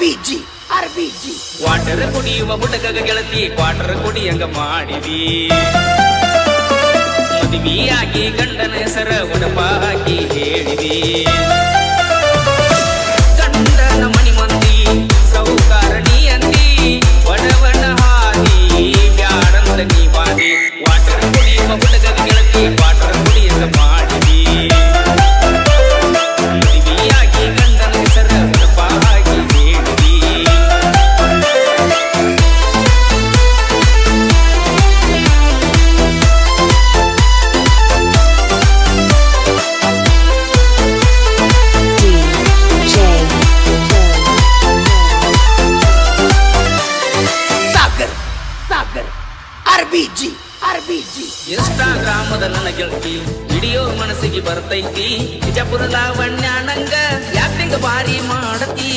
ಆರ್ಬಿಜಿ ಆರ್ಬಿಜಿ water ಕುಡಿಯುವ ಮುಟಕ ಗೆಳತಿ quarter ಕುಡಿಯಂಗ ಮಾಡಿದಿ. ಮದುವೆಯಾಗಿ ಗಂಡನ ಹೆಸರ ಉಡಪ ಹಾಕಿ ಹೇಳಿದಿ. ಆರ್ಬಿಜಿ ಆರ್ಬಿಜಿ ಇನ್ಸ್ಟಾಗ್ರಾಮದ ನನ್ನ ಗೆಳತಿ ವಿಡಿಯೋ ಮನಸ್ಸಿಗೆ ಬರ್ತೈತಿ. ಬಿಜಾಪುರ ಲಾವಣ್ಯ ನಂಗ ಯಾಕಿಂಗ ಬಾರಿ ಮಾಡತಿ.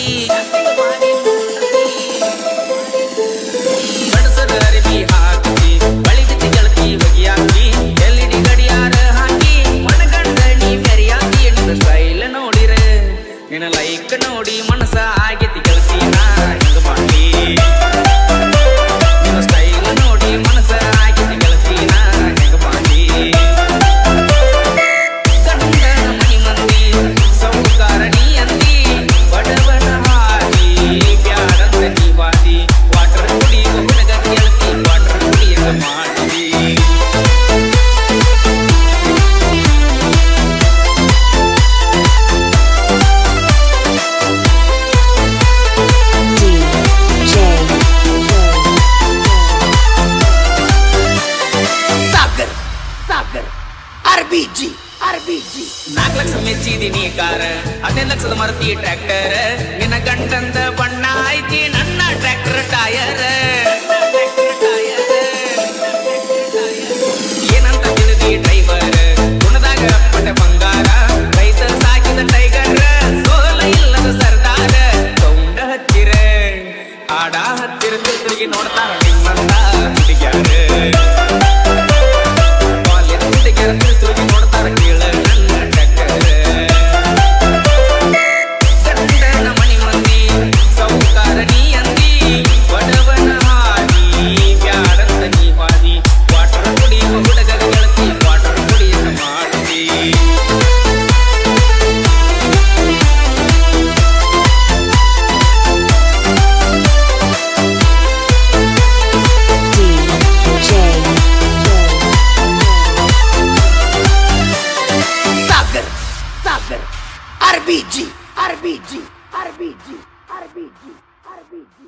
ಬಡಸರ ಅರಿವಿ ಹಾಕಿ ಬಳಿದಿದ್ದ ಗೆಳತಿ ಬಗೆಯಾಕಿ ಎಲ್ಇಡಿ ಗಡಿಯಾರ ಹಾಕಿ ಮನಗಂಡ ನೀ ಮೆರಿಯಾಕಿ ನಿನ್ನ ಸ್ಟೈಲ್ ನೋಡಿರ? ನಿನ್ನ ಲೈಕ್ ನೋಡಿ ಮನಸ ಆರ್ಬಿಜಿ ಆರ್ಬಿಜಿ ನಾಲ್ಕು ಲಕ್ಷ ಮೆಚ್ಚಿದೀನಿ ಕಾರ ಹದಿನೈದು ಲಕ್ಷದ ಮರತಿ ಟ್ರ್ಯಾಕ್ಟರ್ ನಿನ್ನ ಗಂಡಂದ ಬಣ್ಣ ಐತಿ, ನನ್ನ ಟ್ರ್ಯಾಕ್ಟರ್ ಟಯರ್ ಏನಂತ ತಿಳಿದಿ ಡ್ರೈವರ್ ಗುಣದಾಗ ಪಟ ಬಂಗಾರ. ರೈತ ಸಾಕಿದ ಟೈಗರ್ ಸೋಲ ಇಲ್ಲದ ಸರ್ದಾರ. ಸೌಂಡ ಹತ್ತಿರ ಆಡ ಹತ್ತಿರ ತಿರುಗಿ ನೋಡ್ತಾರ. ಆರ್ಬಿಜಿ ಆರ್ಬಿಜಿ ಆರ್ಬಿಜಿ ಆರ್ಬಿಜಿ ಆರ್ಬಿಜಿ